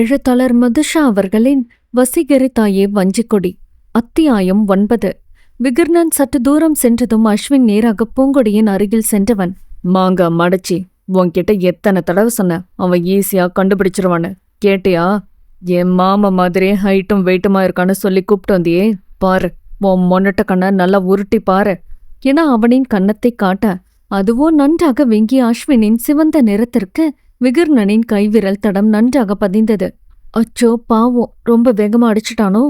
எழுத்தாளர் மதுஷா அவர்களின் வசீகரித்தாயே வஞ்சிக்கொடி அத்தியாயம் ஒன்பது. விகர்ணன் சற்று தூரம் சென்றதும் அஸ்வின் நேராக பூங்கொடியின் அருகில் சென்றவன் மாங்கா மடச்சி உன்கிட்ட எத்தனை தடவை சொன்ன? அவன் ஈஸியா கண்டுபிடிச்சிருவான்னு. கேட்டியா? என் மாமா மாதிரியே ஹைட்டும் வெயிட்டுமா இருக்கான்னு சொல்லி கூப்பிட்டு வந்தியே. பாரு உன் மொன்னட்ட கண்ணை நல்லா உருட்டி பாரு. என அவனின் கன்னத்தை காட்ட அதுவோ நன்றாக வெங்கிய அஸ்வினின் சிவந்த நிறத்திற்கு விகர்ணனின் கைவிரல் தடம் நன்றாக பதிந்தது. அச்சோ பாவம் ரொம்ப வேகமா அடிச்சிட்டானோ?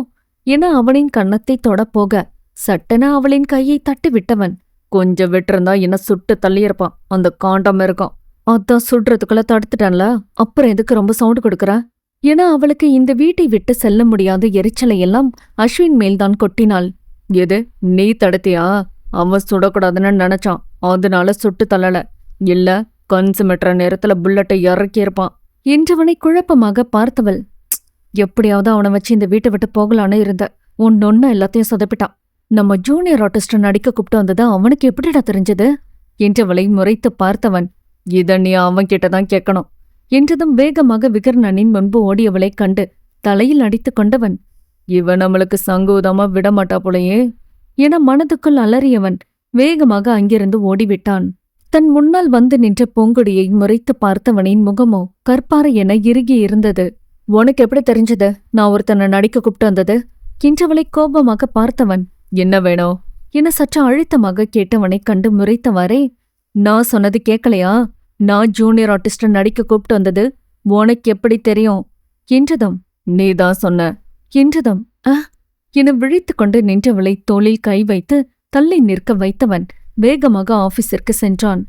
என அவனின் கன்னத்தை தொடப்போக சட்டென அவளின் கையை தட்டி விட்டவன் கொஞ்சம் விட்டிருந்தா என்ன சுட்டு தள்ளியிருப்பான். அந்த காண்டம் இருக்கும் அதான் சுடுறதுக்குள்ள தடுத்துட்டான்ல. அப்புறம் எதுக்கு ரொம்ப சவுண்டு கொடுக்கற? என அவளுக்கு இந்த வீட்டை விட்டு செல்ல முடியாத எரிச்சலையெல்லாம் அஸ்வின் மேல்தான் கொட்டினாள். எது? நீ தடுத்தியா? அவன் சுடக்கூடாதுன்னு நினைச்சான். அதனால சுட்டு தள்ளல. இல்ல கன்சுமெட்ற நேரத்துல புல்லட்டை இறக்கியிருப்பான் என்றவனை குழப்பமாக பார்த்தவள் எப்படியாவது அவனை வச்சு இந்த வீட்டை விட்டு போகலான்னு இருந்த. ஒன்னொன்னு எல்லாத்தையும் சொதப்பிட்டான். நம்ம ஜூனியர் ஆர்டிஸ்ட் நடிக்க கூப்பிட்டு வந்தது அவனுக்கு எப்படிடா தெரிஞ்சது? என்றவளை முறைத்து பார்த்தவன் இத நீ அவன்கிட்ட தான் கேட்கணும். என்றதும் வேகமாக விகர்ணனின் முன்பு ஓடியவளைக் கண்டு தலையில் அடித்துக் கொண்டவன் இவன் நம்மளுக்கு சங்கூதமா விடமாட்டா போலயே. என மனதுக்குள் அலறியவன் வேகமாக அங்கிருந்து ஓடிவிட்டான். தன் முன்னால் வந்து நின்ற பூங்கொடியை முறைத்து பார்த்தவனின் முகமோ கற்பாறை என இறுகி இருந்தது. உனக்கு எப்படி தெரிஞ்சது? நான் ஒருத்தனை நடிக்க கூப்பிட்டு வந்தது? கின்றவளை கோபமாக பார்த்தவன் என்ன வேணும் என சற்று அழுத்தமாக கேட்டவனைக் கண்டு முறைத்தவாறே நான் சொன்னது கேட்கலையா? நான் ஜூனியர் ஆர்டிஸ்ட நடிக்க கூப்பிட்டு வந்தது. உனக்கு எப்படி தெரியும்? என்றதும் நீதான் சொன்ன. என்றதும் அ என விழித்துக் கொண்டு நின்றவளை தோளில் கை வைத்து தள்ளி நிற்க வைத்தவன் வேகமாக ஆபீஸிற்கு சென்றான்.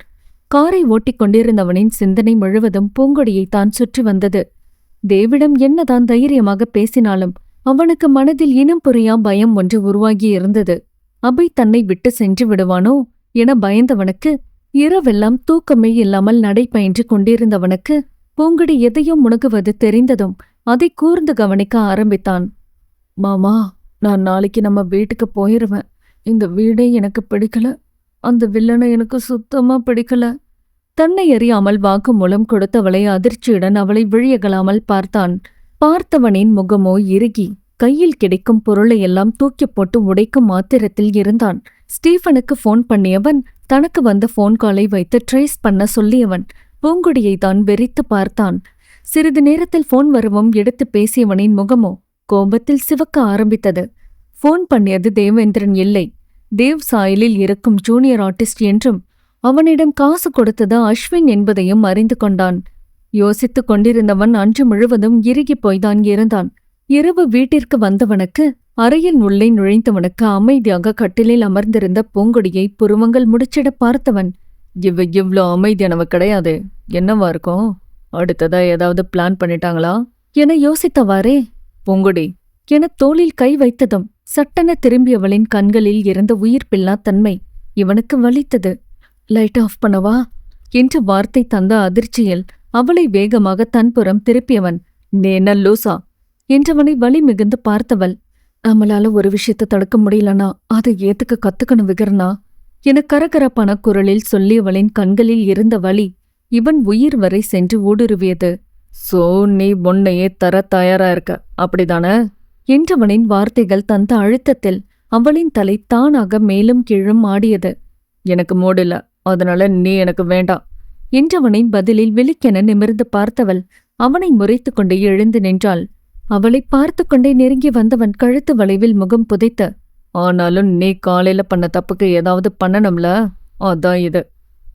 காரை ஓட்டிக் கொண்டிருந்தவனின் சிந்தனை முழுவதும் பூங்கொடியை தான் சுற்றி வந்தது. தேவிடம் என்னதான் தைரியமாக பேசினாலும் அவனுக்கு மனதில் இனம் புரியா பயம் ஒன்று உருவாகி இருந்தது. அபை தன்னை விட்டு சென்று விடுவானோ என பயந்தவனுக்கு இரவெல்லாம் தூக்கமே இல்லாமல் நடைபயின்று கொண்டிருந்தவனுக்கு பூங்கொடி எதையோ முணுகுவது தெரிந்ததும் அதை கூர்ந்து கவனிக்க ஆரம்பித்தான். மாமா நான் நாளைக்கு நம்ம வீட்டுக்கு போயிருவேன். இந்த வீடே எனக்கு பிடிக்கல. அந்த வில்லனை எனக்கு சுத்தமா பிடிக்கல. தன்னை அறியாமல் வாக்குமூலம் கொடுத்தவளை அதிர்ச்சியுடன் அவளை விழியகலாமல் பார்த்தான். பார்த்தவனின் முகமோ இறுகி. கையில் கிடைக்கும் பொருளை எல்லாம் தூக்கி போட்டு உடைக்கும் ஆத்திரத்தில் இருந்தான். ஸ்டீஃபனுக்கு ஃபோன் பண்ணியவன் தனக்கு வந்த ஃபோன் காலை வைத்து ட்ரேஸ் பண்ண சொல்லியவன் பூங்குடியை தான் வெறித்து பார்த்தான். சிறிது நேரத்தில் ஃபோன் வரவும் எடுத்து பேசியவனின் முகமோ கோபத்தில் சிவக்க ஆரம்பித்தது. ஃபோன் பண்ணியது தேவேந்திரன் இல்லை. தேவ் சாயலில் இருக்கும் ஜூனியர் ஆர்டிஸ்ட் என்றும் அவனிடம் காசு கொடுத்தது அஸ்வின் என்பதையும் அறிந்து கொண்டான். யோசித்துக் கொண்டிருந்தவன் அன்று முழுவதும் இறுகிப் போய்தான் இருந்தான். இரவு வீட்டிற்கு வந்தவனுக்கு அறையில் உள்ளே நுழைந்தவனுக்கு அமைதியாக கட்டிலில் அமர்ந்திருந்த பூங்கொடியை புருவங்கள் முடிச்சிட பார்த்தவன் இவ இவ்ளோ அமைதியானவ கிடையாது. என்னவா இருக்கும்? அடுத்ததா ஏதாவது பிளான் பண்ணிட்டாங்களா? என யோசித்தவாறே பூங்குடி என தோளில் கை வைத்ததும் சட்டென திரும்பியவளின் கண்களில் இருந்த உயிர்ப்பில்லா தன்மை இவனுக்கு வலித்தது. லைட் ஆஃப் பண்ணவா? என்ற வார்த்தை தந்த அதிர்ச்சியில் அவளை வேகமாக தன்புறம் திருப்பியவன் நேன லூசா? என்றவனை வலி மிகுந்து பார்த்தவள் நம்மளால ஒரு விஷயத்தை தடுக்க முடியலனா அதை ஏத்துக்க கத்துக்கணும் விகர்னா என கரகரப்பான குரலில் சொல்லியவளின் கண்களில் இருந்த வழி இவன் உயிர் வரை சென்று ஊடுருவியது. சோ நீ உன்னையே தர தயாரா இருக்க அப்படிதானே? என்றவனின் வார்த்தைகள் தந்த அழுத்தத்தில் அவளின் தலை தானாக மேலும் கீழும் ஆடியது எனக்கு மூடில அதனால நீ எனக்கு வேண்டாம் என்றவனை பதிலில் விழிக்கென நிமிர்ந்து பார்த்தவள் அவனை முறைத்துக் கொண்டே எழுந்து நின்றாள். அவளை பார்த்து கொண்டே நெருங்கி வந்தவன் கழுத்து வளைவில் முகம் புதைத்த ஆனாலும் நீ காலையில பண்ண தப்புக்கு ஏதாவது பண்ணணும்ல? அதான் இது.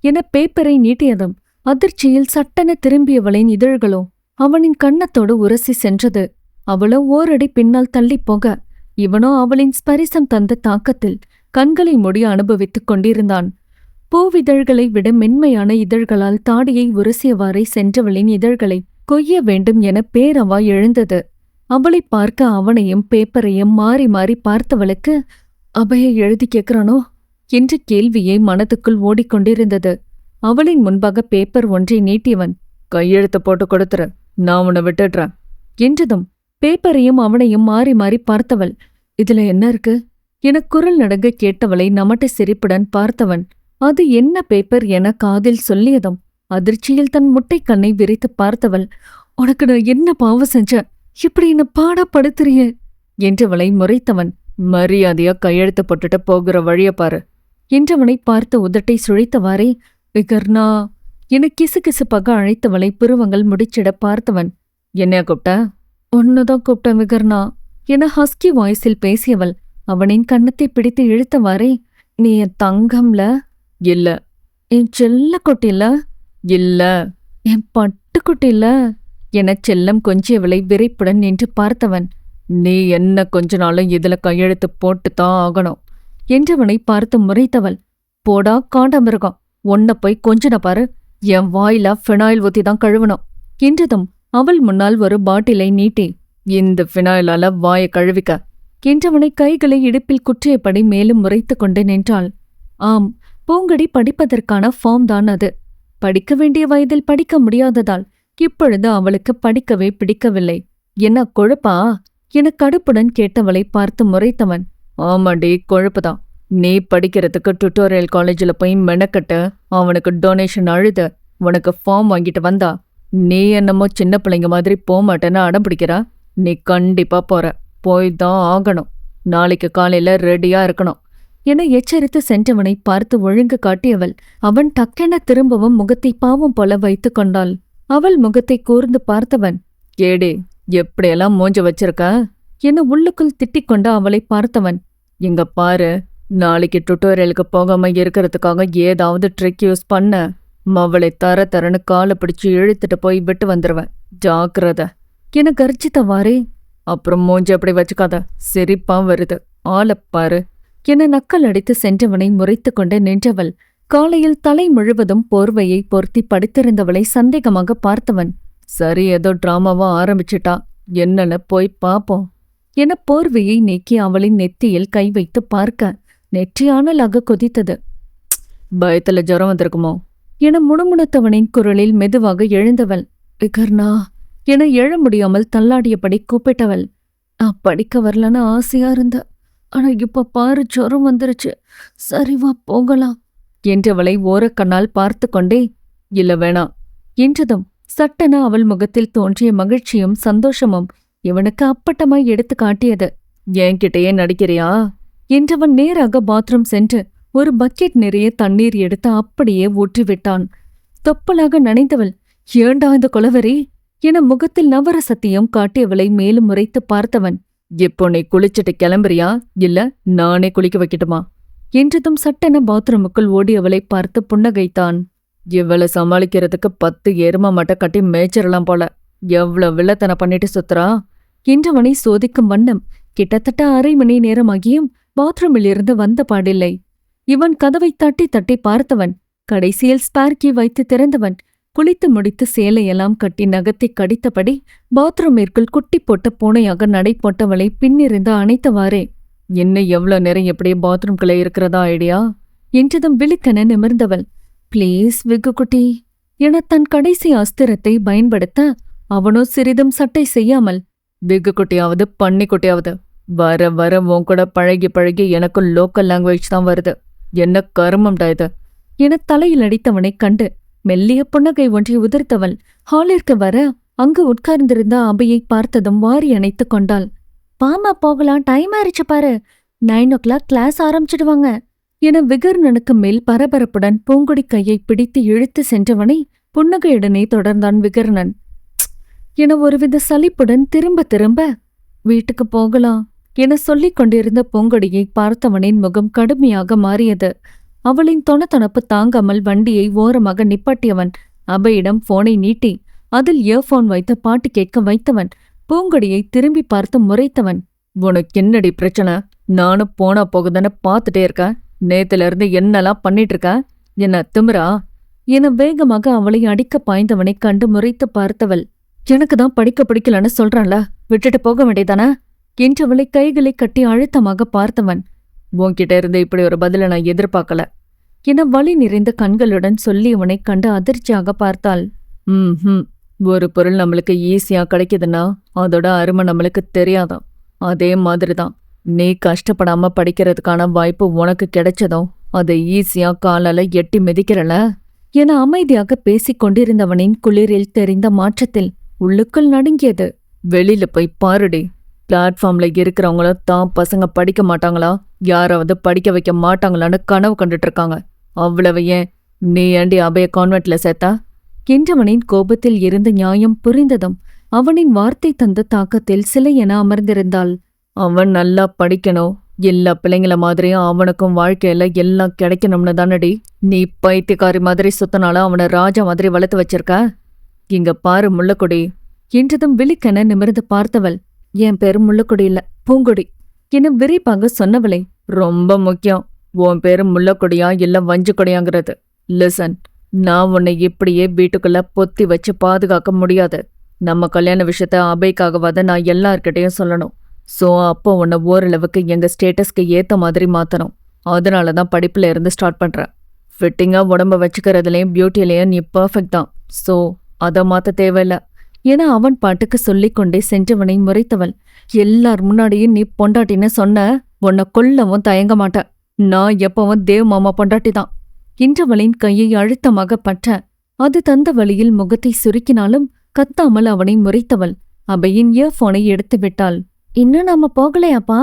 என பேப்பரை நீட்டியதும் அதிர்ச்சியில் சட்டென திரும்பியவளின் இதழ்களோ அவனின் கன்னத்தோடு உரசி சென்றது. அவளோ ஓரடி பின்னால் தள்ளிப் போக இவனோ அவளின் ஸ்பரிசம் தந்த தாக்கத்தில் கண்களை முடிய அனுபவித்துக் கொண்டிருந்தான். பூவிதழ்களை விட மென்மையான இதழ்களால் தாடியை உரசியவாறே சென்றவளின் இதழ்களை கொய்ய வேண்டும் என பேரவா எழுந்தது. அவளை பார்க்க அவனையும் பேப்பரையும் மாறி மாறி பார்த்தவளுக்கு அபய எழுதி கேட்கிறானோ? என்ற கேள்வியை மனதுக்குள் ஓடிக்கொண்டிருந்தது. அவளின் முன்பாக பேப்பர் ஒன்றை நீட்டியவன் கையெழுத்து போட்டு கொடுத்துற நான் உன்னை விட்டுடுறேன் என்றதும் பேப்பரையும் அவனையும் மாறி மாறி பார்த்தவள். இதுல என்ன இருக்கு? என குரல் நடங்க கேட்டவளை நமட்ட சிரிப்புடன் பார்த்தவன். அது என்ன பேப்பர்? என காதில் சொல்லியதும் அதிர்ச்சியில் தன் முட்டைக்கண்ணை விரித்து பார்த்தவள். உனக்கு நான் என்ன பாவம் செஞ்சேன்? இப்படி என்ன பாடா படுத்துறிய என்றவளை முறைத்தவன் மரியாதையா கையெழுத்து போட்டுட்டு போகிற வழிய பாரு. என்றவனை பார்த்து உதட்டை சுழித்தவாறே விகர்ணா என கிசுகிசுப்பாக அழைத்தவளை புருவங்கள் முடிச்சிட பார்த்தவன். என்ன கூப்பிட்ட ஒன்னுதான் கூப்பிட்டேன் விகர்ணா. என ஹஸ்கி வாய்ஸில் பேசியவள் அவனின் கன்னத்தை பிடித்து இழுத்தவாறே நீ என் தங்கம்ல? இல்ல. என் செல்ல குட்டில? இல்ல. என் பட்டுக்குட்டில என செல்லம் கொஞ்சியவளை விரைப்புடன் நின்று பார்த்தவன் நீ என்ன கொஞ்ச நாளும் இதுல கையெழுத்து போட்டுத்தான் ஆகணும். என்றவனை பார்த்து முறைத்தவள் போடா காண்டாமிருகம் உன்னை போய் கொஞ்சன பாரு என் வாயில ஃபினாயில் ஊத்தி தான் கழுவணும். என்றதும் அவள் முன்னால் ஒரு பாட்டிலை நீட்டி இந்த ஃபினாயிலால வாயை கழுவிக்க என்றவனை கைகளை இடுப்பில் குற்றியபடி மேலும் முறைத்துக் கொண்டு நின்றாள். ஆம் பூங்கடி படிப்பதற்கான ஃபார்ம் தான் அது. படிக்க வேண்டிய வயதில் படிக்க முடியாததால் இப்பொழுது அவளுக்கு படிக்கவே பிடிக்கவில்லை. என்ன கொழுப்பா? என கடுப்புடன் கேட்டவளை பார்த்து முறைத்தவன் ஆமாடி கொழுப்புதான். நீ படிக்கிறதுக்கு டுட்டோரியல் காலேஜில் போய் மெனக்கட்டு அவனுக்கு டொனேஷன் அழுத உனக்கு ஃபார்ம் வாங்கிட்டு வந்தா நீ என்னமோ சின்ன பிள்ளைங்க மாதிரி போமாட்டேன்னு அடம் பிடிக்கிறா? நீ கண்டிப்பா போற. போய் தான் ஆகணும். நாளைக்கு காலையில ரெடியா இருக்கணும். என எச்சரித்து சென்றவனை பார்த்து ஒழுங்கு காட்டியவள் அவன் டக்கென திரும்பவும் முகத்தை பாவம் போல வைத்துக் கொண்டாள். அவள் முகத்தை கூர்ந்து பார்த்தவன் ஏடே எப்படியெல்லாம் மூஞ்ச வச்சிருக்க? என உள்ளுக்குள் திட்டிக் கொண்டு அவளை பார்த்தவன் இங்க பாரு நாளைக்கு டுட்டோரியலுக்கு போகாம இருக்கிறதுக்காக ஏதாவது ட்ரிக் யூஸ் பண்ண. மவளை தர தரன்னு காலை பிடிச்சு இழுத்துட்டு போய் விட்டு வந்துருவேன். ஜாக்கிரத. என கர்ஜித்தவாறே அப்புறம் மூஞ்சி அப்படி வச்சுக்காத. சிரிப்பா வருது. ஆளப்பாரு என நக்கல் அடித்து சென்றவனை முறைத்து கொண்டு நின்றவள். காலையில் தலை முழுவதும் போர்வையை பொருத்தி படுத்திருந்தவளை சந்தேகமாக பார்த்தவன். சரி ஏதோ டிராமாவா ஆரம்பிச்சிட்டா. என்னன்னு போய் பாப்போம். என போர்வையை நீக்கி அவளின் நெத்தியில் கை வைத்து பார்க்க. நெற்றியானலாக கொதித்தது. பயத்துல ஜுரம் வந்திருக்குமோ? என முணுமுணுத்தவனின் குரலில் மெதுவாக எழுந்தவள் விகர்ணா என எழ முடியாமல் தள்ளாடியபடி கூப்பிட்டவள் நான் படிக்க வரலன்னு ஆசையா இருந்த ஆனா இப்ப பாரு ஜுரம் வந்துருச்சு சரிவா போகலாம் என்றவளை ஓரக்கண்ணால் பார்த்து கொண்டே இல்ல வேணாம் என்றதும் சட்டென அவள் முகத்தில் தோன்றிய மகிழ்ச்சியும் சந்தோஷமும் இவனுக்கு அப்பட்டமாய் எடுத்து காட்டியது என்கிட்டயே நடிக்கிறியா? என்றவன் நேராக பாத்ரூம் சென்று ஒரு பக்கெட் நிறைய தண்ணீர் எடுத்து அப்படியே ஊற்றிவிட்டான். தொப்பலாக நனைந்தவள் ஏண்டா இந்த கொலவரி? என முகத்தில் நவரசத்தையும் காட்டியவளை மேலும் முறைத்து பார்த்தவன் இப்போ நீ குளிச்சிட்டு கிளம்புறியா? இல்ல நானே குளிக்க வைக்கட்டுமா? என்றதும் சட்டென பாத்ரூமுக்குள் ஓடியவளை பார்த்து புன்னகைத்தான். இவளை சமாளிக்கிறதுக்கு பத்து எரும மட்டை கட்டி மேய்ச்சிடலாம் போல. எவ்வளவு வில்லத்தனை பண்ணிட்டு சுத்துறா? என்றவனை சோதிக்கும் வண்ணம் கிட்டத்தட்ட அரை மணி நேரமாகியும் பாத்ரூமில் இருந்து வந்த பாடில்லை. இவன் கதவை தட்டி தட்டி பார்த்தவன் கடைசியில் ஸ்பார்க்கி வைத்து திறந்தவன் குளித்து முடித்து சேலையெல்லாம் கட்டி நகத்தை கடித்தபடி பாத்ரூமிற்குள் குட்டி போட்ட பூனையாக நடை போட்டவளை பின்னிருந்து அணைத்தவாறே என்ன எவ்வளோ நேரம் எப்படியே பாத்ரூம்குள்ள இருக்கிறதா ஐடியா? என்றதும் விழிக்கென நிமிர்ந்தவள் ப்ளீஸ் விக்குட்டி என தன் கடைசி அஸ்திரத்தை பயன்படுத்த அவனோ சிறிதும் சட்டை செய்யாமல் விக்குக்குட்டியாவது பன்னிக்குட்டியாவது வர வர உன் கூட பழகி பழகி எனக்கும் லோக்கல் லாங்குவேஜ் தான் வருது. என்ன கருமம்டா இது என தலையில் அடித்தவனைக் கண்டு மெல்லிய புன்னகை ஒன்றை உதிர்த்தவள் ஹாலிற்கு வர அங்கு உட்கார்ந்திருந்த அபையை பார்த்ததும் வாரி அணைத்துக் கொண்டாள். பாமா போகலாம். டைம் ஆயிடுச்சு பாரு. நைன் ஓ கிளாக் கிளாஸ் ஆரம்பிச்சிடுவாங்க என விகர்ணனுக்கு மேல் பரபரப்புடன் பூங்குடி கையை பிடித்து இழுத்து சென்றவனை புன்னகையுடனே தொடர்ந்தான் விகர்ணன். என ஒருவித சலிப்புடன் திரும்ப திரும்ப வீட்டுக்கு போகலாம். என சொல்லிக் கொண்டிருந்த பூங்கொடியை பார்த்தவனின் முகம் கடுமையாக மாறியது. அவளின் தொணத்தொணப்பு தாங்காமல் வண்டியை ஓரமாக நிப்பாட்டியவன் அபையிடம் போனை நீட்டி அதில் இயர்ஃபோன் வைத்து பாட்டு கேட்க வைத்தவன் பூங்கொடியை திரும்பி பார்த்து முறைத்தவன் உனக்கு என்னடி பிரச்சனை? நானும் போனா போகுதுன்னு பார்த்துட்டே இருக்கேன் நேத்துல இருந்து என்னெல்லாம் பண்ணிட்டு இருக்க என்ன திமிரா? என வேகமாக அவளை அடிக்க பாய்ந்தவனை கண்டு முறைத்து பார்த்தவள் எனக்கு தான் படிக்க பிடிக்கலன்னு சொல்றான்ல. விட்டுட்டு போக வேண்டியதானே என்றவளை கைகளை கட்டி அழுத்தமாக பார்த்தவன் உன்கிட்ட இருந்து இப்படி ஒரு பதில நான் எதிர்பார்க்கல என வழி நிறைந்த கண்களுடன் சொல்லியவனைக் கண்டு அதிர்ச்சியாக பார்த்தாள். ம் ஒரு பொருள் நம்மளுக்கு ஈஸியா கிடைக்குதுன்னா அதோட அருமை நம்மளுக்கு தெரியாதாம் அதே மாதிரிதான். நீ கஷ்டப்படாம படிக்கிறதுக்கான வாய்ப்பு உனக்கு கிடைச்சதும் அதை ஈஸியா காலால எட்டி மிதிக்கிறல? என அமைதியாக பேசிக் கொண்டிருந்தவனின் குளிரில் தெரிந்த மாற்றத்தில் உள்ளுக்குள் நடுங்கியது. வெளியில போய் பாருடி. பிளாட்ஃபார்ம்ல இருக்கிறவங்கள தான் பசங்க படிக்க மாட்டாங்களா? யாராவது படிக்க வைக்க மாட்டாங்களான்னு கனவு கண்டுட்டு இருக்காங்க. அவ்வளவு ஏன்? நீ ஏண்டி அபய கான்வென்ட்ல சேர்த்தா? கின்றவனின் கோபத்தில் இருந்த நியாயம் புரிந்ததும் அவனின் வார்த்தை தந்த தாக்கத்தில் சிலை என அமர்ந்திருந்தாள். அவன் நல்லா படிக்கணும். எல்லா பிள்ளைங்கள மாதிரியும் அவனுக்கும் வாழ்க்கையில எல்லாம் கிடைக்கணும்னு தானடி. நீ பைத்தியக்காரி மாதிரி சுத்தனால அவனை ராஜா மாதிரி வளர்த்து வச்சிருக்க? இங்க பாரு முள்ளக்குடி என்றதும் விழிக்கென நிமிர்ந்து பார்த்தவள் என் பேரு முள்ளக்குடி இல்ல பூங்குடி. என விரிப்பாங்க சொன்னவளை. ரொம்ப முக்கியம். உன் பேரு முள்ளக்குடியா இல்ல வஞ்சுக்கொடியாங்கிறது. லிசன் நான் உன்னை இப்படியே வீட்டுக்குள்ள பொத்தி வச்சு பாதுகாக்க முடியாது. நம்ம கல்யாண விஷயத்த அபைக்காகவாத நான் எல்லார்கிட்டயும் சொல்லணும். சோ அப்போ உன்னை ஓரளவுக்கு எங்க ஸ்டேட்டஸ்க்கு ஏத்த மாதிரி மாத்தணும். அதனால தான் படிப்புல இருந்து ஸ்டார்ட் பண்றேன். ஃபிட்டிங்கா உடம்ப வச்சுக்கிறதுலயும் பியூட்டிலையும் நீ பர்ஃபெக்ட் தான். சோ அதை மாத்த தேவையில்ல. என அவன் பாட்டுக்கு சொல்லிக் கொண்டே சென்றவனை முறைத்தவள். எல்லார் முன்னாடியும் நீ பொண்டாட்டின்னு சொன்ன உன்னை கொல்லவும் தயங்க மாட்ட. நான் எப்பவும் தேவ் மாமா பொண்டாட்டி தான். இன்றவளின் கையை அழுத்தமாக பற்ற அது தந்த வழியில் முகத்தை சுருக்கினாலும் கத்தாமல் அவனை முறைத்தவள். அபையின் இயர்போனை எடுத்து விட்டாள். இன்னும் நாம போகலையாப்பா?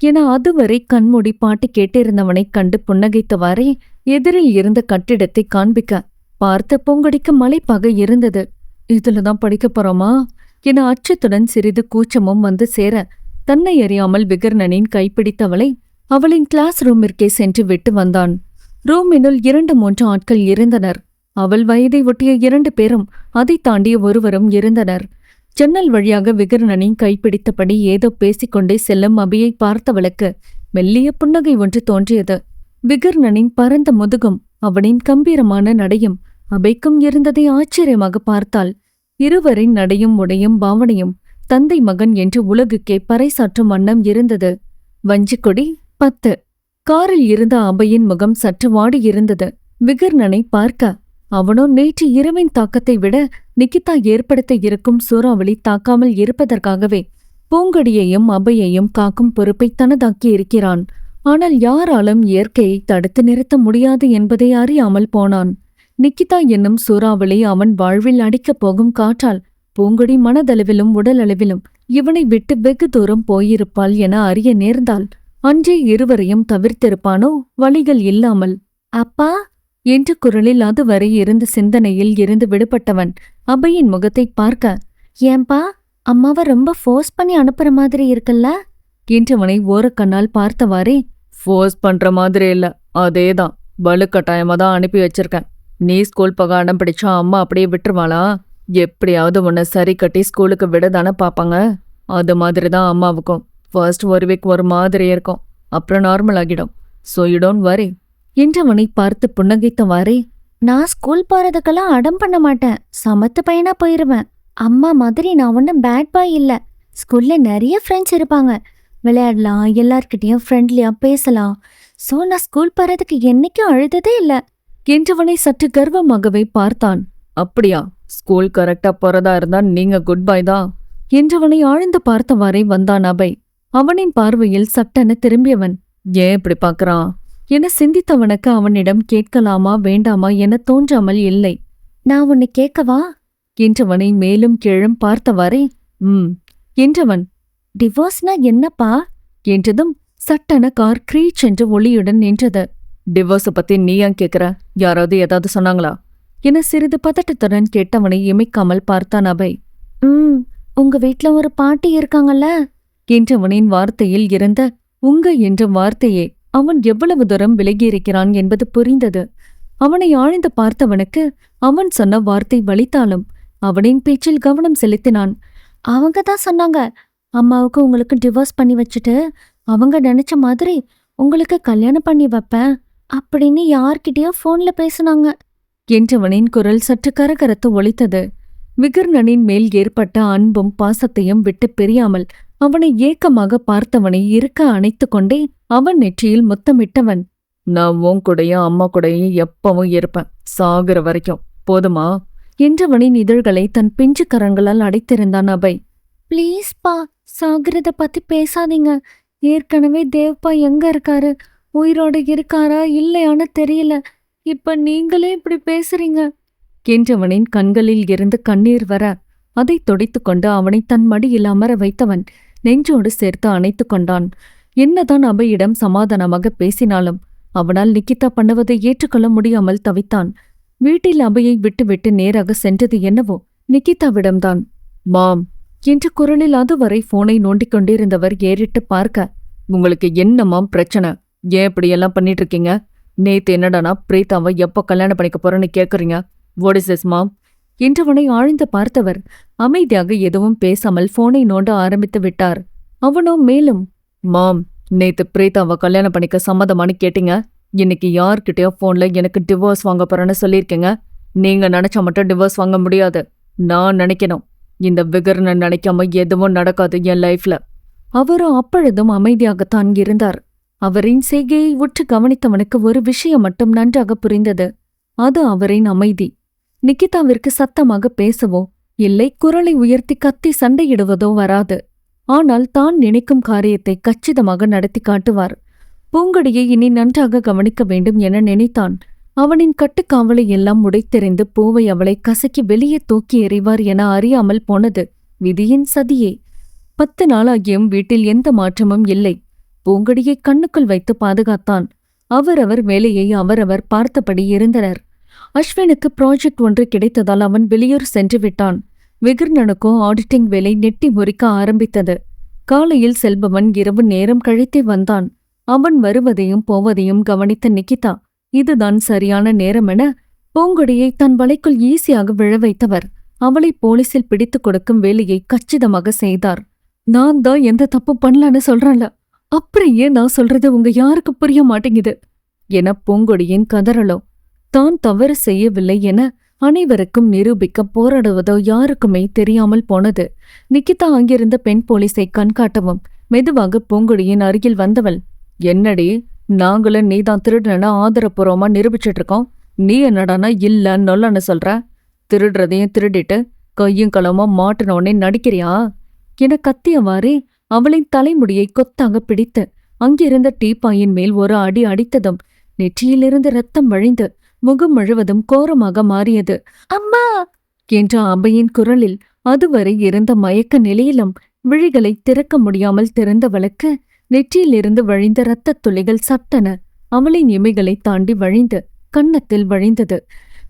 என அதுவரை கண்மூடி பாட்டு கேட்டிருந்தவனைக் கண்டு புன்னகைத்தவாறே எதிரில் இருந்த கட்டிடத்தை காண்பிக்க பார்த்த பொங்கடிக்கு மலைப்பாக இருந்தது. இதுலதான் படிக்க போறோமா? என அச்சத்துடன் சிறிது கூச்சமும் வந்து சேர தன்னை அறியாமல் விகர்ணனின் கைப்பிடித்தவளை அவளின் கிளாஸ் ரூமிற்கே சென்று விட்டு வந்தான். ரூமினுள் இரண்டு மூன்று ஆட்கள் இருந்தனர். அவள் வயதை ஒட்டிய இரண்டு பேரும் அதை தாண்டிய ஒருவரும் இருந்தனர். ஜன்னல் வழியாக விகர்ணனின் கைப்பிடித்தபடி ஏதோ பேசிக்கொண்டே செல்லும் அபியை பார்த்தவளுக்கு மெல்லிய புன்னகை ஒன்று தோன்றியது. விகர்ணனின் பரந்த முதுகும் அவனின் கம்பீரமான நடையும் அபைக்கும் இருந்ததை ஆச்சரியமாக பார்த்தாள். இருவரின் நடையும் உடையும் பாவனையும் தந்தை மகன் என்று உலகுக்கே பறைசாற்றும் வண்ணம் இருந்தது. வஞ்சிக்கொடி பத்து. காரில் இருந்த அபையின் முகம் சற்று வாடியிருந்தது விகர்ணனை பார்க்க அவனோ நேற்று இரவின் தாக்கத்தை விட நிகிதா ஏற்படுத்த இருக்கும் சூறாவளி தாக்காமல் இருப்பதற்காகவே பூங்கொடியையும் அபையையும் காக்கும் பொறுப்பை தனதாக்கி இருக்கிறான். ஆனால் யாராலும் இயற்கையை தடுத்து நிறுத்த முடியாது என்பதை அறியாமல் போனான். நிக்கிதா என்னும் சூறாவளி அவன் வாழ்வில் அடிக்கப் போகும் காற்றால் பூங்கொடி மனதளவிலும் உடலளவிலும் இவனை விட்டு வெகு தூரம் போயிருப்பாள் என அறிய நேர்ந்தால் அன்றே இருவரையும் தவிர்த்திருப்பானோ? வழிகள் இல்லாமல். அப்பா! என்ற குரலில் அதுவரை இருந்த சிந்தனையில் இருந்து விடுபட்டவன் அபையின் முகத்தை பார்க்க ஏன்பா அம்மாவை ரொம்ப ஃபோர்ஸ் பண்ணி அனுப்புற மாதிரி இருக்குல்ல? என்றவனை ஓரக்கண்ணால் பார்த்தவாறே ஃபோர்ஸ் பண்ற மாதிரி இல்ல. அதேதான். வலுக்கட்டாயமா தான் அனுப்பி வச்சிருக்கேன். நீ ஸ்கூல் போக அடம் பிடிச்சா அம்மா அப்படியே விட்டுருவாளா? எப்படியாவது உன்னை சரி கட்டி ஸ்கூலுக்கு விட தானே பார்ப்பாங்க. அது மாதிரி தான் அம்மாவுக்கும். ஃபர்ஸ்ட் ஒரு வீக் ஒரு மாதிரி இருக்கும். அப்புறம் நார்மல் ஆகிடும். ஸோ யூ டோன்ட் வரி என்றவனை பார்த்து புன்னகைத்தவாறே நான் ஸ்கூல் போறதுக்கெல்லாம் அடம் பண்ண மாட்டேன். சமத்து பையனா போயிருவேன். அம்மா மாதிரி நான் ஒன்றும் பேட் பாய் இல்ல. ஸ்கூல்ல நிறைய ஃப்ரெண்ட்ஸ் இருப்பாங்க. விளையாடலாம் எல்லார்கிட்டயும் ஃப்ரெண்ட்லியா பேசலாம். ஸோ நான் ஸ்கூல் போறதுக்கு என்னைக்கும் அழுததே இல்ல. என்றவனை சற்று கர்வமாகவே பார்த்தான். அப்படியா? ஸ்கூல் கரெக்டா போறதா இருந்தா நீங்க குட் பை தான். என்றவனை ஆழ்ந்து பார்த்தவாறே வந்தான் அபை அவனின் பார்வையில் சட்டென திரும்பியவன் ஏன் இப்படி பார்க்கறான்? என சிந்தித்தவனுக்கு அவனிடம் கேட்கலாமா வேண்டாமா என தோன்றாமல் இல்லை. நான் உன்னை கேட்கவா? என்றவனை மேலும் கீழும் பார்த்தவாறே ம். என்றவன் டிவோர்ஸ்னா என்னப்பா? என்றதும் சட்டென கார் கிரீச் என்று ஒளியுடன் நின்றது. டிவோர்ஸ பத்தி நீ ஏன் கேக்குற? யாராவது ஏதாவது சொன்னாங்களா? என சிறிது பதட்டத்துடன் கேட்டவனை இமைக்காமல் பார்த்தான் அபை ம் உங்க வீட்ல ஒரு பாட்டி இருக்காங்கல்ல? என்றவனின் வார்த்தையில் இருந்த உங்க என்ற வார்த்தையே அவன் எவ்வளவு தூரம் விலகியிருக்கிறான் என்பது புரிந்தது. அவனை ஆழ்ந்து பார்த்தவனுக்கு அவன் சொன்ன வார்த்தை வலித்தாலும் அவனின் பேச்சில் கவனம் செலுத்தினான். அவங்க தான் சொன்னாங்க அம்மாவுக்கு உங்களுக்கு டிவோர்ஸ் பண்ணி வச்சுட்டு அவங்க நினைச்ச மாதிரி உங்களுக்கு கல்யாணம் பண்ணி வைப்பேன். அப்படின்னு யார்கிட்டயோ ஃபோன்ல பேசுனாங்க. என்றவனின் குரல் சற்று கரகரத்து ஒலித்தது. விகர்ணனின் மேல் ஏற்பட்ட அன்பும் பாசத்தையும் விட்டு பிரியாமல் அவனை ஏக்கமாக பார்த்தவனை இருக்க அணைத்துக் கொண்டே அவன் நெற்றியில் முத்தமிட்டவன் நான் உன் கூடயும் அம்மா கூடயும் எப்பவும் இருப்பேன். சாகுற வரைக்கும். போதுமா? என்றவனின் இதழ்களை தன் பிஞ்சு கரங்களால் அடைத்திருந்தான் அபை ப்ளீஸ் பா சாகுறத பத்தி பேசாதீங்க. ஏற்கனவே தேவ்பா எங்க இருக்காரு? உயிரோடு இருக்காரா இல்லையான்னு தெரியல. இப்ப நீங்களே இப்படி பேசுறீங்க? என்றவனின் கண்களில் இருந்து கண்ணீர் வர அதைத் தொடித்துக்கொண்டு அவனை தன் மடியில் அமர வைத்தவன் நெஞ்சோடு சேர்த்து அணைத்துக் கொண்டான். என்னதான் அபையிடம் சமாதானமாக பேசினாலும் அவனால் நிக்கிதா பண்ணுவதை ஏற்றுக்கொள்ள முடியாமல் தவித்தான். வீட்டில் அபையை விட்டுவிட்டு நேராக சென்றது என்னவோ நிக்கிதாவிடம்தான். மாம் என்று குரலில் அதுவரை போனை நோண்டிக் கொண்டிருந்தவர் ஏறிட்டு பார்க்க உங்களுக்கு என்னமாம் பிரச்சனை? ஏன் இப்படியெல்லாம் பண்ணிட்டு இருக்கீங்க நேத்து என்னடானா பிரீதாவை எப்போ கல்யாணம் பண்ணிக்க போறேன்னு கேட்குறீங்க வாட் இஸ் இஸ் மாம் என்றவனை ஆழ்ந்து பார்த்தவர். அமைதியாக எதுவும் பேசாமல் போனை நோண்ட ஆரம்பித்து விட்டார். அவனோ மேலும் மாம் நேத்து பிரீதாவை கல்யாணம் பண்ணிக்க சம்மதமானு கேட்டீங்க. இன்னைக்கு யார்கிட்டயோ போன்ல எனக்கு டிவோர்ஸ் வாங்க போறேன்னு சொல்லியிருக்கீங்க. நீங்க நினைச்சா மட்டும் டிவோர்ஸ் வாங்க முடியாது. நான் நினைக்கணும். இந்த விகர்னு நினைக்காம எதுவும் நடக்காது என் லைஃப்ல அவரும் அப்பொழுதும் அமைதியாகத்தான் இருந்தார். அவரின் செய்கையை உற்று கவனித்தவனுக்கு ஒரு விஷயம் மட்டும் நன்றாக புரிந்தது. அது அவரின் அமைதி. நிக்கிதாவிற்கு சத்தமாக பேசவோ இல்லை குரலை உயர்த்தி கத்தி சண்டையிடுவதோ வராது. ஆனால் தான் நினைக்கும் காரியத்தை கச்சிதமாக நடத்தி காட்டுவார். பூங்கொடியை இனி நன்றாக கவனிக்க வேண்டும் என நினைத்தான். அவனின் கட்டுக்காவலை எல்லாம் உடைத்தெறிந்து பூவை அவளை கசக்கி வெளியே தூக்கி எறிவார் என அறியாமல் போனது. விதியின் சதியே. பத்து நாளாகியும் வீட்டில் எந்த மாற்றமும் இல்லை. பூங்கொடியை கண்ணுக்குள் வைத்து பாதுகாத்தான். அவரவர் வேலையை அவரவர் பார்த்தபடி இருந்தனர். அஸ்வினுக்கு ப்ராஜெக்ட் ஒன்று கிடைத்ததால் அவன் வெளியூர் சென்று விட்டான். விகிர்ணனுக்கோ ஆடிட்டிங் வேலை நெட்டி முறிக்க ஆரம்பித்தது. காலையில் செல்பவன் இரவு நேரம் கழித்தே வந்தான். அவன் வருவதையும் போவதையும் கவனித்த நிக்கிதா இதுதான் சரியான நேரமென பூங்கொடியை தன் வலைக்குள் ஈஸியாக விழ வைத்தவர். அவளை போலீசில் பிடித்துக் கொடுக்கும் வேலையை கச்சிதமாக செய்தார். நான் தான் எந்த தப்பு பண்ணலன்னு சொல்றேன்ல. அப்புறம் ஏன் நான் சொல்றது உங்க யாருக்கு புரிய மாட்டேங்குது? என பூங்கொடியின் கதறலோ தான் தவறு செய்யவில்லை என அனைவருக்கும் நிரூபிக்க போராடுவதோ யாருக்குமே தெரியாமல் போனது. நிக்கிதா அங்கிருந்த பெண் போலீஸை கண்காட்டவும் மெதுவாக பூங்குடியின் அருகில் வந்தவள் என்னடி நாங்களும் நீதான் திருடன ஆதரப்பூர்வமா நிரூபிச்சிட்டு இருக்கோம் நீ என்னடானா இல்லன்னு நொல்லன்னு சொல்ற? திருடுறதையும் திருடிட்டு கையும் களமா மாட்டினோடனே நடிக்கிறியா? என கத்தியவாறே அவளின் தலைமுடியை கொத்தாக பிடித்து அங்கிருந்த டீப்பாயின் மேல் ஒரு அடி அடித்ததும் நெற்றியிலிருந்து ரத்தம் வழிந்து முகம் முழுவதும் கோரமாக மாறியது. அம்மா! என்ற அபையின் குரலில் அதுவரை இருந்த மயக்க நிலையிலும் விழிகளை திறக்க முடியாமல் திறந்தவளுக்கு நெற்றியிலிருந்து வழிந்த இரத்தத் துளிகள் சட்டன அவளின் இமைகளை தாண்டி வழிந்து கன்னத்தில் வழிந்தது.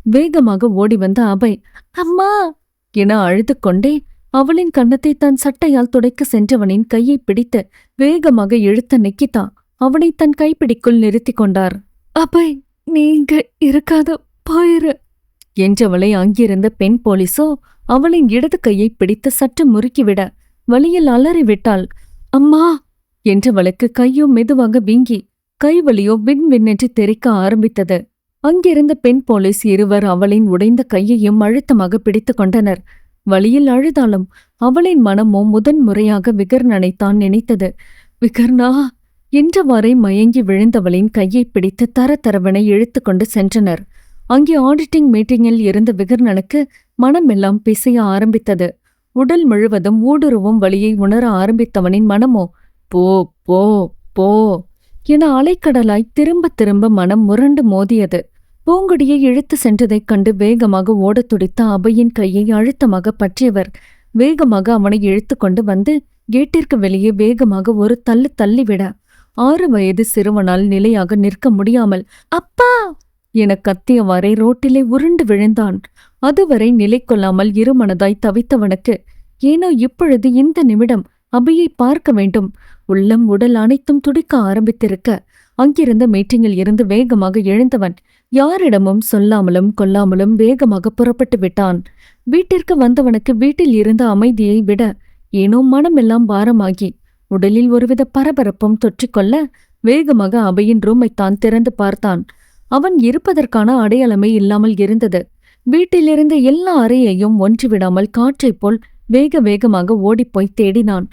வேகமாக ஓடி வந்த அபை அம்மா! என அழுது கொண்டே அவளின் கன்னத்தை தன் சட்டையால் துடைக்க சென்றவனின் கையை பிடித்து வேகமாக இழுத்த நிக்கிதா அவனை தன் கைப்பிடிக்குள் நிறுத்திக் கொண்டார். அபை நீங்க இருக்காத போயிரு. என்றவளை அங்கிருந்த பெண் போலீசோ அவளின் இடது கையை பிடித்து சற்று முறுக்கிவிட வழியில் அலறிவிட்டாள். அம்மா! என்றவளுக்கு கையோ மெதுவாக வீங்கி கைவலியோ விண் விண்ணென்று தெறிக்க ஆரம்பித்தது. அங்கிருந்த பெண் போலீஸ் இருவர் அவளின் உடைந்த கையையும் அழுத்தமாக பிடித்துக் கொண்டனர். வழியில் அழுதாலும் அவளின் மனமோ முதன் முறையாக விகர்ணனைத்தான் நினைத்தது. விகர்ணா! என்றவாறே மயங்கி விழுந்தவளின் கையை பிடித்து தரதரவனை இழுத்து கொண்டு சென்றனர். அங்கே ஆடிட்டிங் மீட்டிங்கில் இருந்த விகர்ணனுக்கு மனமெல்லாம் பிசைய ஆரம்பித்தது. உடல் முழுவதும் ஊடுருவும் வழியை உணர ஆரம்பித்தவனின் மனமோ போ போ போ என அலைக்கடலாய் திரும்ப திரும்ப மனம் முரண்டு மோதியது. பூங்கொடியை இழுத்து சென்றதைக் கண்டு வேகமாக ஓடத் துடித்த அபையின் கையை அழுத்தமாக பற்றியவர். வேகமாக அவனை இழுத்து கொண்டு வந்து கேட்டிற்கு வெளியே வேகமாக ஒரு தள்ளு தள்ளிவிட. ஆறு வயது சிறுவனால் நிலையாக நிற்க முடியாமல் அப்பா! என கத்தியவாறே ரோட்டிலே உருண்டு விழுந்தான். அதுவரை நிலை கொள்ளாமல் இருமனதாய் தவித்தவனுக்கு ஏனோ இப்பொழுது இந்த நிமிடம் அபியை பார்க்க வேண்டும். உள்ளம் உடல் அனைத்தும் துடிக்க ஆரம்பித்திருக்க. அங்கிருந்த மீட்டிங்கில் இருந்து வேகமாக எழுந்தவன் யாரிடமும் சொல்லாமலும் கொல்லாமலும் வேகமாக புறப்பட்டு விட்டான். வீட்டிற்கு வந்தவனுக்கு வீட்டில் இருந்த அமைதியை விட ஏனோ மனமெல்லாம் பாரமாகி. உடலில் ஒருவித பரபரப்பும் தொற்றிக்கொள்ள வேகமாக அபையின் ரூமைத்தான் திறந்து பார்த்தான். அவன் இருப்பதற்கான அடையாளமே இல்லாமல் இருந்தது. வீட்டிலிருந்த எல்லா அறையையும் ஒன்றுவிடாமல் காற்றைப் போல் வேக வேகமாக ஓடிப்போய் தேடினான்.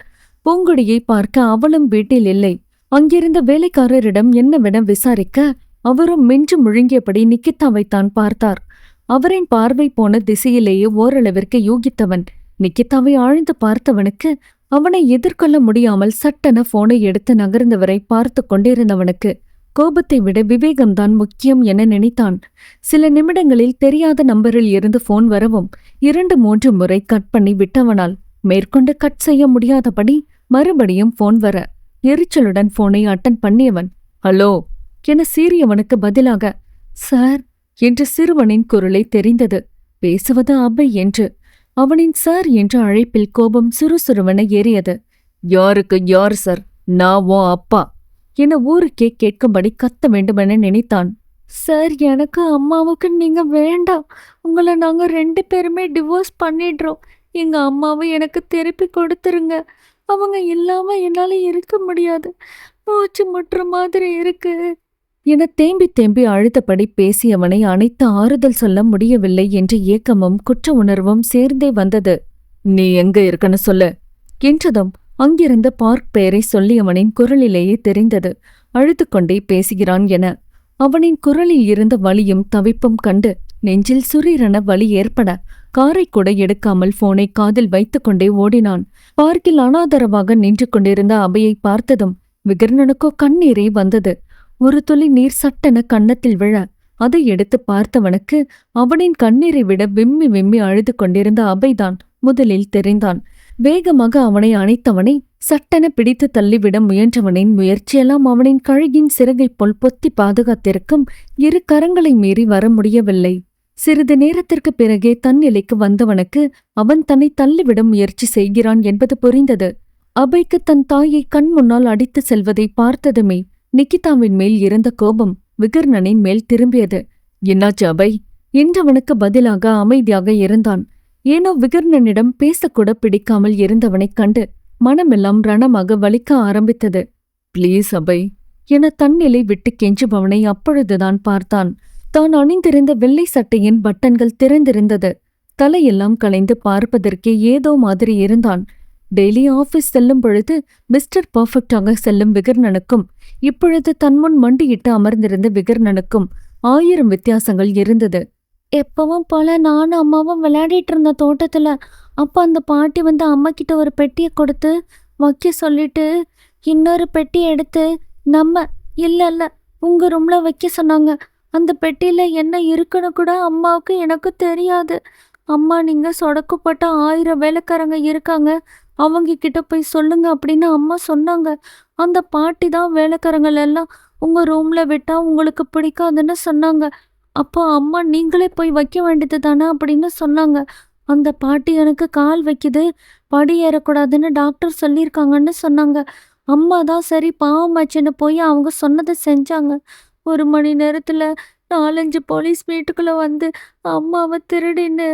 பூங்கொடியை பார்க்க அவளும் வீட்டில் இல்லை. அங்கிருந்த வேலைக்காரரிடம் என்னவென விசாரிக்க அவரும் மென்று முழுங்கியபடி நிக்கிதாவைத்தான் பார்த்தார். அவரின் பார்வை போன திசையிலேயே ஓரளவிற்கு யூகித்தவன். நிக்கிதாவை ஆழ்ந்து பார்த்தவனுக்கு அவனை எதிர்கொள்ள முடியாமல் சட்டென போனை எடுத்து நகர்ந்தவரை பார்த்து கொண்டிருந்தவனுக்கு கோபத்தை விட விவேகம்தான் முக்கியம் என நினைத்தான். சில நிமிடங்களில் தெரியாத நம்பரில் இருந்து போன் வரவும் இரண்டு மூன்று முறை கட் பண்ணி விட்டவனால் மேற்கொண்டு கட் செய்ய முடியாதபடி மறுபடியும் போன் வர எரிச்சலுடன் போனை அட்டன் பண்ணியவன் ஹலோ என சீறியவனுக்கு பதிலாக சார் என்று சிறுவனின் குரலை தெரிந்தது. பேசுவது அபை என்று அவனின் சார் என்ற அழைப்பில் கோபம் சுறுசுறுவென ஏறியது. யாருக்கு யார் சார்? நான் உன் அப்பா என ஊருக்கே கேட்கும்படி கத்த வேண்டுமென நினைத்தான். சார் எனக்கு அம்மாவுக்கு நீங்க வேண்டாம். உங்களை நாங்க ரெண்டு பேருமே டிவோர்ஸ் பண்ணிடுறோம். எங்க அம்மாவை எனக்கு திருப்பி கொடுத்துருங்க. அவங்க இல்லாம என்னால இருக்க முடியாது. மூச்சு முட்டுற மாதிரி இருக்கு. என தேம்பி தேம்பி அழுத்தபடி பேசியவனை அனைத்து ஆறுதல் சொல்ல முடியவில்லை என்ற ஏக்கமும் குற்ற உணர்வும் சேர்ந்தே வந்தது. நீ எங்க இருக்கன்னு சொல்லு என்றதும் அங்கிருந்த பார்க் பெயரை சொல்லியவனின் குரலிலேயே தெரிந்தது. அழுதுகொண்டே பேசுகிறான் என அவனின் குரலில் இருந்த வலியும் தவிப்பும் கண்டு நெஞ்சில் சுரீரென வலி ஏற்பட காரை கூட எடுக்காமல் போனை காதில் வைத்துக்கொண்டே ஓடினான். பார்க்கில் அனாதரவாக நின்று கொண்டிருந்த அபையை பார்த்ததும் விகர்ணனுக்கோ கண்ணீரே வந்தது. ஒரு துளி நீர் சட்டென கன்னத்தில் விழ. அதை எடுத்து பார்த்தவனுக்கு அவனின் கண்ணீரை விட விம்மி விம்மி அழுது கொண்டிருந்த அபைதான் முதலில் தெரிந்தான். வேகமாக அவனை அணைத்தவனை சட்டென பிடித்து தள்ளிவிட முயன்றவனின் முயற்சியெல்லாம் அவனின் கழுகின் சிறகைப் போல் பொத்தி பாதுகாத்திருக்கும் இரு கரங்களை மீறி வர முடியவில்லை. சிறிது நேரத்திற்கு பிறகே தன் நிலைக்கு வந்தவனுக்கு அவன் தன்னை தள்ளிவிட முயற்சி செய்கிறான் என்பது புரிந்தது. அபைக்கு தன் தாயை கண் முன்னால் அடித்து செல்வதை பார்த்ததுமே நிக்கிதாவின் மேல் இருந்த கோபம் விகர்ணனின் மேல் திரும்பியது. என்னாச்சு அபை என்றவனுக்கு பதிலாக அமைதியாக இருந்தான். ஏனோ விகர்ணனிடம் பேசக்கூட பிடிக்காமல் இருந்தவனைக் கண்டு மனமெல்லாம் ரணமாக வலிக்க ஆரம்பித்தது. ப்ளீஸ் அபை என தன்னிலை விட்டு கெஞ்சுபவனை அப்பொழுதுதான் பார்த்தான். தான் அணிந்திருந்த வெள்ளை சட்டையின் பட்டன்கள் திறந்திருந்தது. தலையெல்லாம் களைந்து பார்ப்பதற்கே ஏதோ மாதிரி இருந்தான். டெய்லி ஆஃபீஸ் செல்லும் பொழுது மிஸ்டர் பர்ஃபெக்டாக செல்லும் விகர்ணனுக்கும் இப்பொழுது தன்முன் மண்டியிட்டு அமர்ந்திருந்த விகர்ணனுக்கும் ஆயிரம் வித்தியாசங்கள் இருந்தது. எப்பவும் போல நானும் அம்மாவும் விளையாடிட்டு இருந்த தோட்டத்துல அப்ப அந்த பாட்டி வந்து அம்மா கிட்ட ஒரு பெட்டியை கொடுத்து வைக்க சொல்லிட்டு இன்னொரு பெட்டி எடுத்து நம்ம இல்ல இல்ல உங்க ரூம்ல வைக்க சொன்னாங்க. அந்த பெட்டியில என்ன இருக்குன்னு கூட அம்மாவுக்கு எனக்கு தெரியாது. அம்மா நீங்க சொடக்கப்பட்ட ஆயிரம் வேலைக்காரங்க இருக்காங்க. அவங்க கிட்ட போய் சொல்லுங்க அப்படின்னு அம்மா சொன்னாங்க. அந்த பாட்டி தான் வேலைக்காரங்கள் எல்லாம் உங்க ரூம்ல விட்டா உங்களுக்கு பிடிக்காதுன்னு சொன்னாங்க. அப்போ அம்மா நீங்களே போய் வைக்க வேண்டியது தானே? அப்படின்னு சொன்னாங்க. அந்த பாட்டி எனக்கு கால் வைக்குது. படி ஏறக்கூடாதுன்னு டாக்டர் சொல்லியிருக்காங்கன்னு சொன்னாங்க. அம்மா தான் சரி பாவமாச்சுன்னு போய் அவங்க சொன்னதை செஞ்சாங்க. ஒரு மணி நேரத்துல நாலஞ்சு போலீஸ் வீட்டுக்குள்ள வந்து அம்மாவை திருடின்னு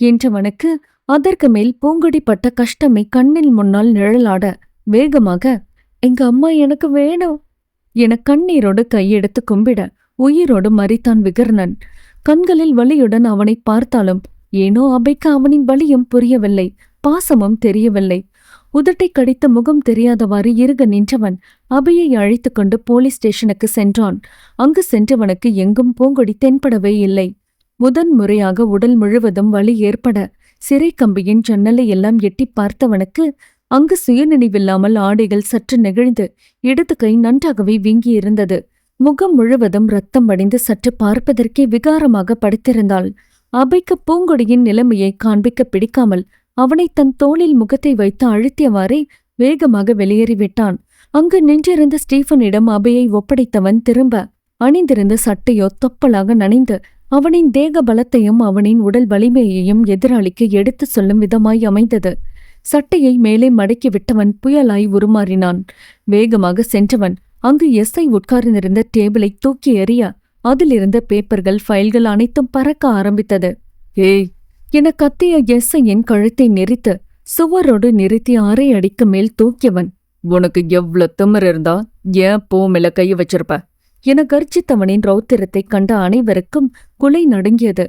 என்றவனுக்கு அதற்கு மேல் பூங்கொடிப்பட்ட கஷ்டமே கண்ணில் முன்னால் நிழலாட வேகமாக எங்க அம்மா எனக்கு வேணும் என கண்ணீரோடு கையெடுத்து கும்பிட உயிரோடு மறித்தான் விகர்ணன். கண்களில் வலியுடன் அவனை பார்த்தாலும் ஏனோ அபைக்கு அவனின் வலியும் புரியவில்லை பாசமும் தெரியவில்லை. உதட்டை கடித்த முகம் தெரியாதவாறு இருக நின்றவன் அபையை அழைத்துக் கொண்டு போலீஸ் ஸ்டேஷனுக்கு சென்றான். அங்கு சென்றவனுக்கு எங்கும் பூங்கொடி தென்படவே இல்லை. முதன் முறையாக உடல் முழுவதும் வலி ஏற்பட சிறை கம்பியின் ஜன்னலை எல்லாம் எட்டிப் பார்த்தவனுக்கு அங்கு சுயநினைவில்லாமல் ஆடைகள் சற்று நெகிழ்ந்து இடது கை நன்றாகவே வீங்கியிருந்தது. முகம் முழுவதும் ரத்தம் வடிந்து சற்று பார்ப்பதற்கே விகாரமாக படுத்திருந்தாள். அபைக்கு பூங்கொடியின் நிலைமையை காண்பிக்க பிடிக்காமல் அவனை தன் தோளில் முகத்தை வைத்து அழுத்தியவாறே வேகமாக வெளியேறிவிட்டான். அங்கு நின்றிருந்த ஸ்டீஃபனிடம் அபையை ஒப்படைத்தவன் திரும்ப அணிந்திருந்த சட்டையோ தொப்பலாக நனைந்து அவனின் தேக பலத்தையும் அவனின் உடல் வலிமையையும் எதிராளிக்கு எடுத்துச் சொல்லும் விதமாய் அமைந்தது. சட்டையை மேலே மடக்கி விட்டவன் புயலாய் உருமாறினான். வேகமாக சென்றவன் அங்கு எஸ்ஐ உட்கார்ந்திருந்த டேபிளை தூக்கி எறிய அதிலிருந்த பேப்பர்கள் ஃபைல்கள் அனைத்தும் பறக்க ஆரம்பித்தது. ஏய் என கத்திய எஸ்ஐயின் கழுத்தை நெரித்து சுவரோடு நிறுத்தி அரை அடிக்கு மேல் தூக்கியவன் உனக்கு எவ்வளவு திமிர் இருந்தா ஏன் பூ மேல கை வச்சிருப்ப? என கர்ஜித்தவனின் ரௌத்திரத்தைக் கண்ட அனைவருக்கும் குலை நடுங்கியது.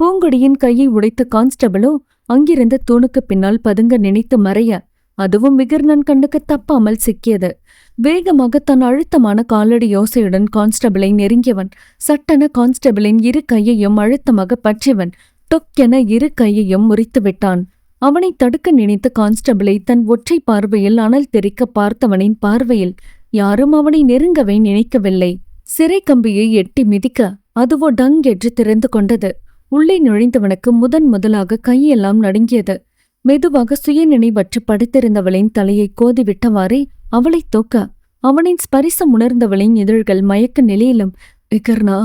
பூங்கொடியின் கையை உடைத்த கான்ஸ்டபிளோ அங்கிருந்த தூணுக்கு பின்னால் பதுங்க நினைத்து மறைய அதுவும் விகர்ணன் கண்ணுக்கு தப்பாமல் சிக்கியது. வேகமாக தன் அழுத்தமான காலடி யோசையுடன் கான்ஸ்டபிளை நெருங்கியவன் சட்டென கான்ஸ்டபிளின் இரு கையையும் அழுத்தமாக பற்றியவன் தொக்கென இரு கையையும் முறித்து விட்டான். அவனை தடுக்க நினைத்த கான்ஸ்டபிளை தன் ஒற்றை பார்வையில் அனல் தெரிக்க பார்த்தவனின் பார்வையில் யாரும் அவனை நெருங்கவே நினைக்கவில்லை. சிறை கம்பியை எட்டி மிதிக்க அதுவோ டங் என்று திறந்து கொண்டது. உள்ளே நுழைந்தவனுக்கு முதன் முதலாக கையெல்லாம் நடுங்கியது. மெதுவாக சுயநினைவற்று படுத்திருந்தவளின் தலையை கோதிவிட்டவாறே அவளைத் தூக்க அவனின் ஸ்பரிசம் உணர்ந்தவளின் இதழ்கள் மயக்க நிலையிலும் விகர்ணா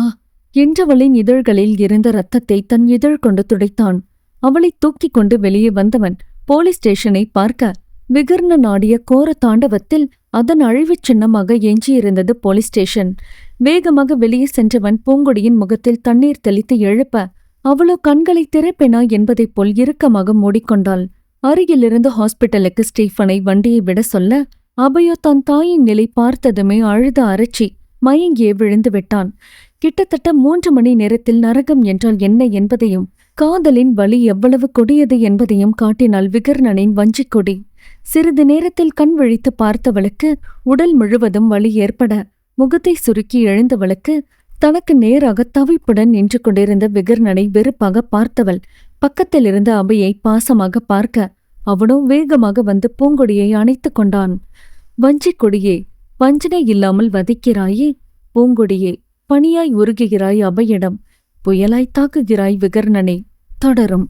என்றவளின் இதழ்களில் இருந்த ரத்தத்தை தன் இதழ் கொண்டு துடைத்தான். அவளைத் தூக்கிக் கொண்டு வெளியே வந்தவன் போலீஸ் ஸ்டேஷனை பார்க்க விகர்ண நாடிய கோர தாண்டவத்தில் அதன் அழிவுச் சின்னமாக எஞ்சியிருந்தது போலீஸ் ஸ்டேஷன். வேகமாக வெளியே சென்றவன் பூங்கொடியின் முகத்தில் தண்ணீர் தெளித்து எழுப்ப அவளோ கண்களை திறப்பெனா? என்பதைப் போல் இறுக்கமாக மூடிக்கொண்டாள். அருகிலிருந்து ஹாஸ்பிட்டலுக்கு ஸ்டீஃபனை வண்டியை விட சொல்ல அபயோ தன் தாயின் நிலை பார்த்ததுமே அழுத அரைச்சி மயங்கியே விழுந்து விட்டான். கிட்டத்தட்ட மூன்று மணி நேரத்தில் நரகம் என்றால் என்ன என்பதையும் காதலின் வலி எவ்வளவு கொடியது என்பதையும் காட்டினால் விகர்ணனின் வஞ்சிக் கொடி சிறிது நேரத்தில் கண் விழித்து பார்த்தவளுக்கு உடல் முழுவதும் வலி ஏற்பட முகத்தை சுருக்கி எழுந்தவளுக்கு தனக்கு நேராக தவிப்புடன் நின்று கொண்டிருந்த விகர்ணனை வெறுப்பாக பார்த்தவள் பக்கத்தில் இருந்த அபையை பாசமாக பார்க்க அவனோ வேகமாக வந்து பூங்கொடியை அணைத்துக் கொண்டான். வஞ்சி கொடியே வஞ்சனை இல்லாமல் வதிக்கிறாயே பூங்கொடியே பனியாய் உருகுகிறாய் அபையிடம் புயலாய் தாக்குகிறாய் விகர்ணனே தொடரும்.